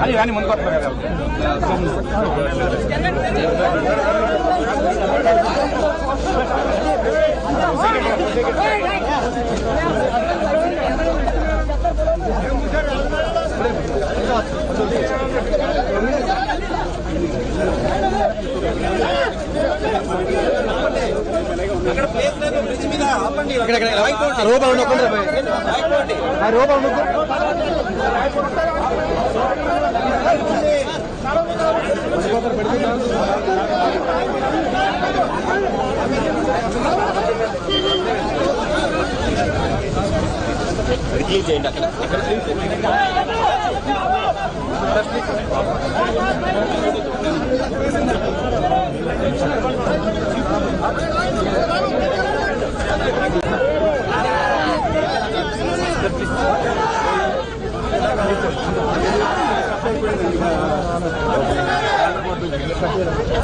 అది కానీ ముందు కొట్టుకోవాలి ముందుకు వస్తారు కదా రూపాయలు నొక్కండి Tapi.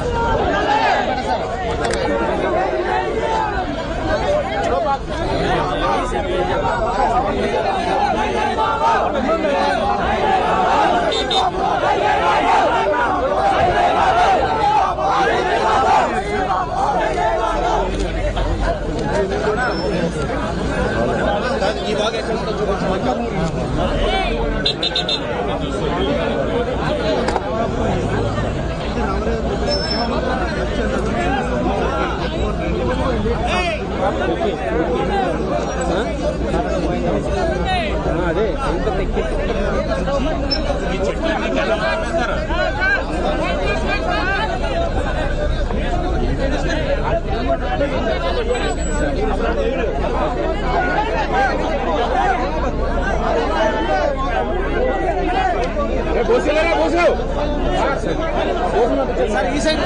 అదే ఎంత తెక్కి సార్ ఈ సైడ్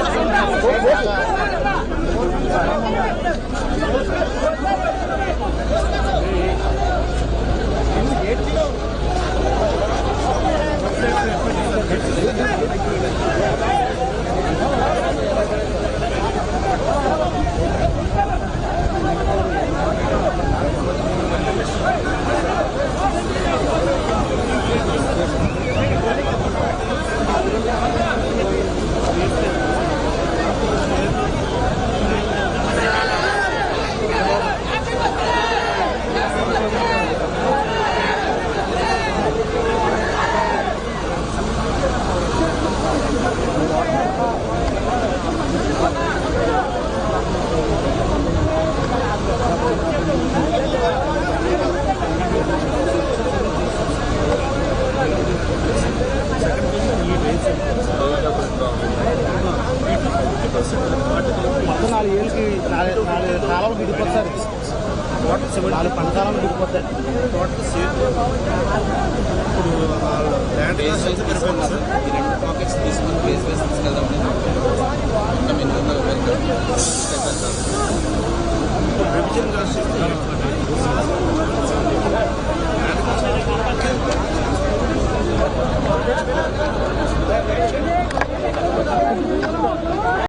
నాలుగు ఏళ్ళకి నాలుగు నాలుగు కాలాలు విడిపోతారు నాలుగు పంట కాలాలు విడిపోతాయి పాకెట్స్ తీసుకుని ప్లేస్ వేసి తీసుకెళ్దాం ఆ